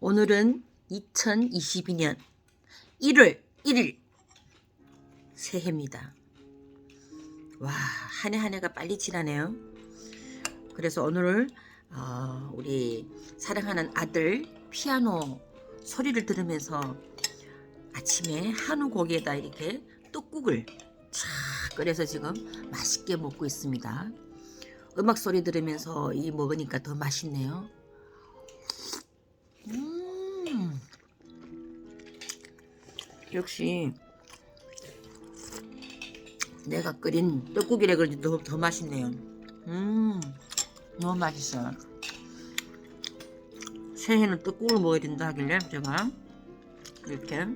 오늘은 2022년 1월 1일 새해입니다. 와, 한 해 한 해가 빨리 지나네요. 그래서 오늘 어, 우리 사랑하는 아들 피아노 소리를 들으면서 아침에 한우 고기에다 이렇게 떡국을 쫙 끓여서 지금 맛있게 먹고 있습니다. 음악 소리 들으면서 이 먹으니까 더 맛있네요. 음. 역시 내가 끓인 떡국이라 그런지 더, 더 맛있네요. 음, 너무 맛있어요. 새해는 떡국을 먹어야 된다 하길래 제가 이렇게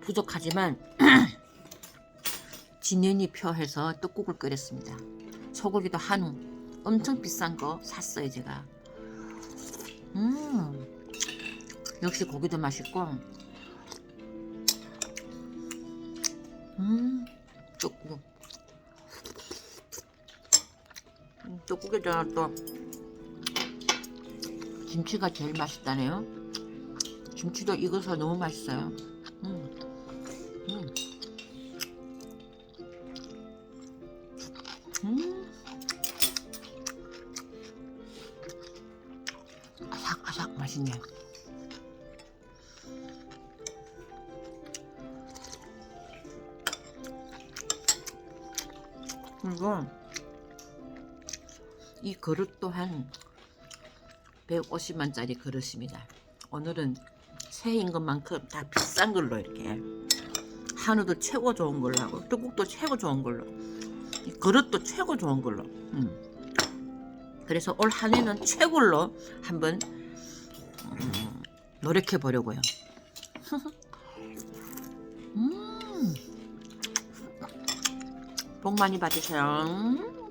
부족하지만 진연이 표해서 떡국을 끓였습니다. 소고기도 한우 엄청 비싼 거 샀어요 제가. 음 역시 고기도 맛있고 음 떡국 음, 떡국에다가 또 김치가 제일 맛있다네요. 김치도 익어서 너무 맛있어요. 아삭아삭 맛있네. 그리고 이 그릇 또한 150만짜리 그릇입니다. 오늘은 새해인 것만큼 다 비싼 걸로 이렇게 한우도 최고 좋은 걸로 하고 떡국도 최고 좋은 걸로 이 그릇도 최고 좋은 걸로 음. 그래서 올 한 해는 최고로 한번 음, 노력해 보려고요. 음. 복 많이 받으세요.